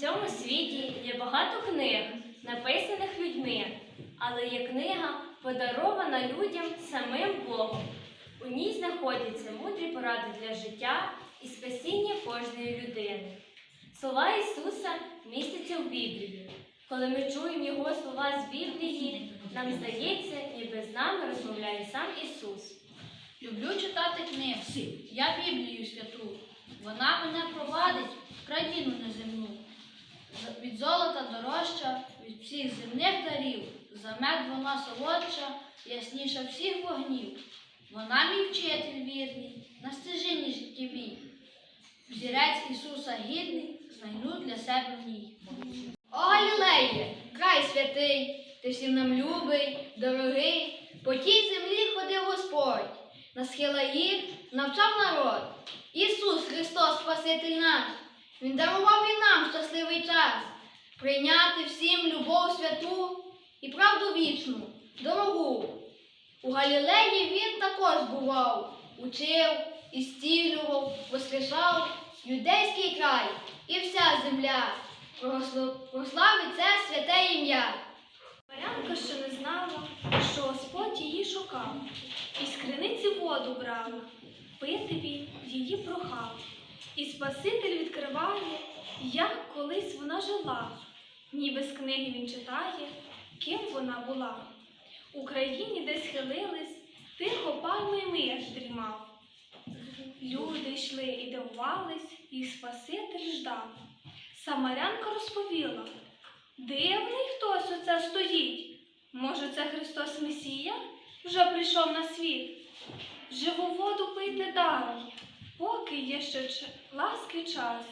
цьому світі є багато книг, написаних людьми, але є книга, подарована людям самим Богом. У ній знаходяться мудрі поради для життя і спасіння кожної людини. Слова Ісуса містяться в Біблії. Коли ми чуємо Його слова з Біблії, нам здається, ніби з нами розмовляє сам Ісус. Люблю читати книги. Я Біблію святу. Вона мене провадить в країну неземну. Від золота дорожча, від всіх земних дарів. За мед вона солодша, ясніша всіх вогнів. Вона мій вчитель вірний, на стежині життєвій. Взірець Ісуса гідний, знайду для себе в ній. О, Галілеє, край святий, ти всім нам любий, дорогий. По тій землі ходив Господь, на схилах гір навчав народ. Ісус Христос, Спаситель наш, Він дарував і нам щасливий час, прийняти всім любов святу і правду вічну, дорогу. У Галілеї він також бував, учив, і зцілював, воскрешав юдейський край і вся земля. Прослав- це святе ім'я. Марянка ще не знала, що Господь її шукав, і з криниці воду брала, пити він її прохав. І Спаситель відкриває, як колись вона жила, ніби з книги він читає, ким вона була. У країні, де схилились, тихо пальми мир дрімав. Люди йшли і дивувались, і Спаситель ждав. Самарянка розповіла, Дивний хтось оце стоїть. Може, це Христос Месія вже прийшов на світ. Живу воду пийте даром, поки є ще ласки час.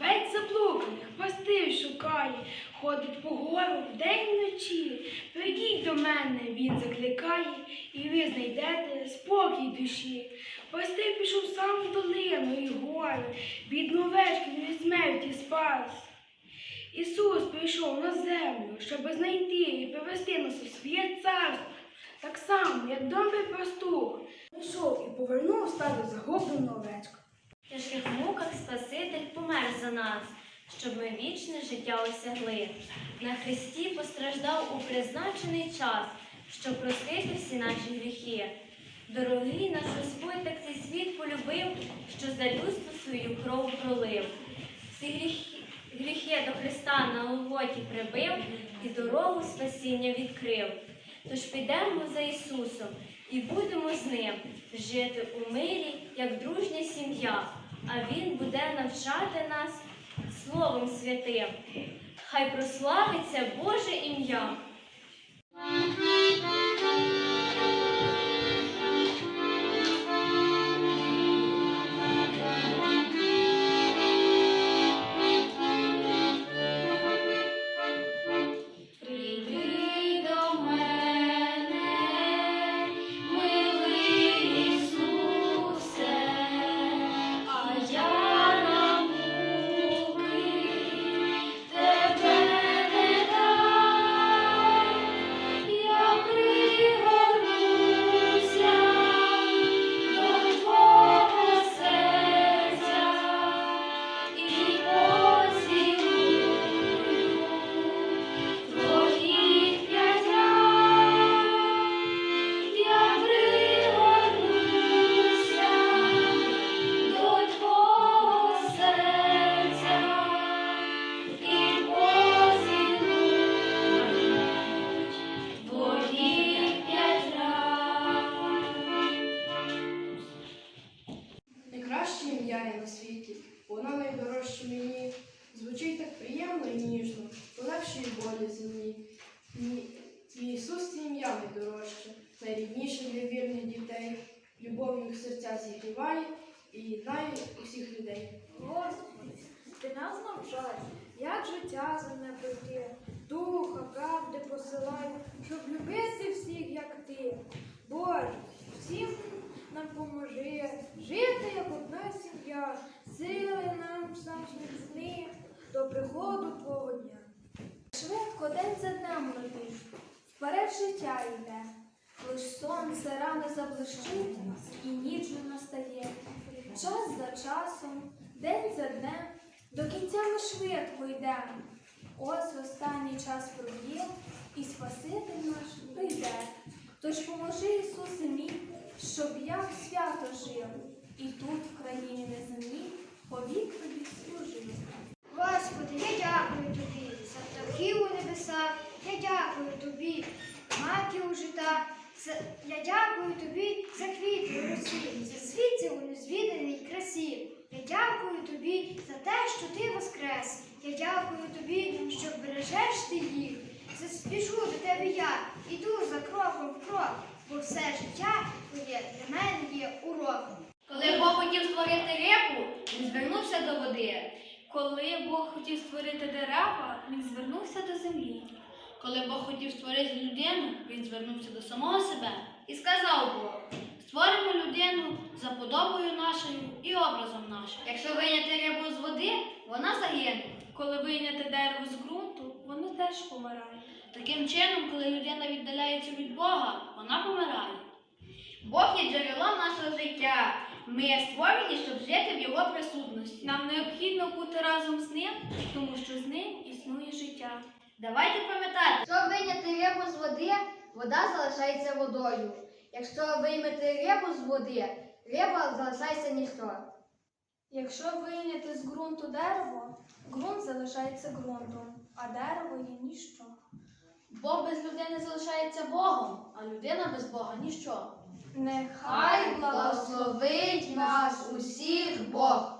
Вець заблуканих, пастир шукає, ходить по гору вдень вночі. Прийдіть до мене, він закликає, і ви знайдете спокій душі. Пастир пішов сам в долину і гори, бідну овечку він від смерті спас. Ісус прийшов на землю, щоб знайти і привести нас у своє царство. Так само, як добрий пастух, прийшов і повернув стару загублену овечку. В тяжких муках Спаситель помер за нас, щоб ми вічне життя осягли. На Христі постраждав у призначений час, щоб простити всі наші гріхи. Дорогий наш Господь так цей світ полюбив, що за людство свою кров пролив. Всі гріхи, гріхи до Христа на Голготі прибив і дорогу спасіння відкрив. Тож підемо за Ісусом і будемо з ним жити у мирі, як дружня сім'я, а Він буде навчати нас Словом Святим. Хай прославиться Боже ім'я. Усіх людей. Господи, ти нас навчай, як життя земне пройти, духа, правди посилай, щоб любити всіх, як ти. Боже, всім нам поможи, жити як одна сім'я, сили нам сам зміцни до приходу Твого дня. Швидко день за днем летить, вперед життя йде, лиш сонце рано заблищить і ніч вже настає. Час за часом, день за днем До кінця ми швидко йдемо. Ось останній час проб'є, і Спаситель наш прийде. Тож поможи, Ісусе мій, щоб я в свято жив, і тут, в країні неземній, повік тобі служив. Господи, я дякую тобі за птахів у небесах, я дякую тобі, матір у жита. Я дякую тобі за квіти у росі, за світ у незвіданій красі. Я дякую тобі за те, що ти воскрес. Я дякую тобі, що бережеш ти їх. Заспішу до тебе я, іду за кроком в крок, бо все життя твоє для мене є уроком. Коли Бог хотів створити рибу, він звернувся до води. Коли Бог хотів створити дерева, він звернувся до землі. Коли Бог хотів створити людину, він звернувся до самого себе. І сказав Бог, Створимо людину за подобою нашою і образом нашим. якщо вийняти рибу з води, вона загине. Коли вийняти дерево з ґрунту, воно теж помирає. Таким чином, коли людина віддаляється від Бога, вона помирає. Бог є джерелом нашого життя. Ми створені, щоб жити в його присутності. Нам необхідно бути разом з ним, тому що з ним існує життя. Давайте пам'ятати, якщо вийняти рибу з води, вода залишається водою. Якщо виймете рибу з води, риба залишається ніщо. Якщо вийняти з ґрунту дерево, ґрунт залишається ґрунтом, а дерево є ніщо. Бог без людини залишається Богом, а людина без Бога ніщо. Нехай благословить благословить нас усіх Бог.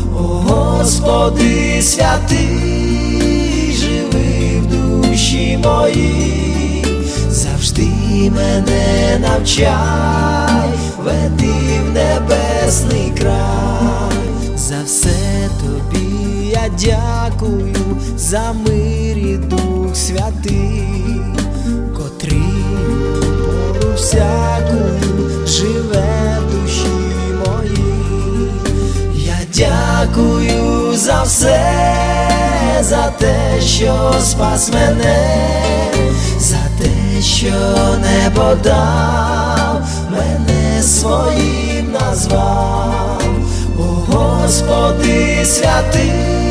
Господи святий, живи в душі моїй, завжди мене навчай, веди в небесний край, за все тобі я дякую, за мир і Дух святий, котрий пору всякую живе. в все, за те, що спас мене, за те, що небо дав, мене своїм назвав, о Господи святий,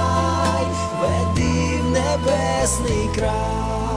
небесний край.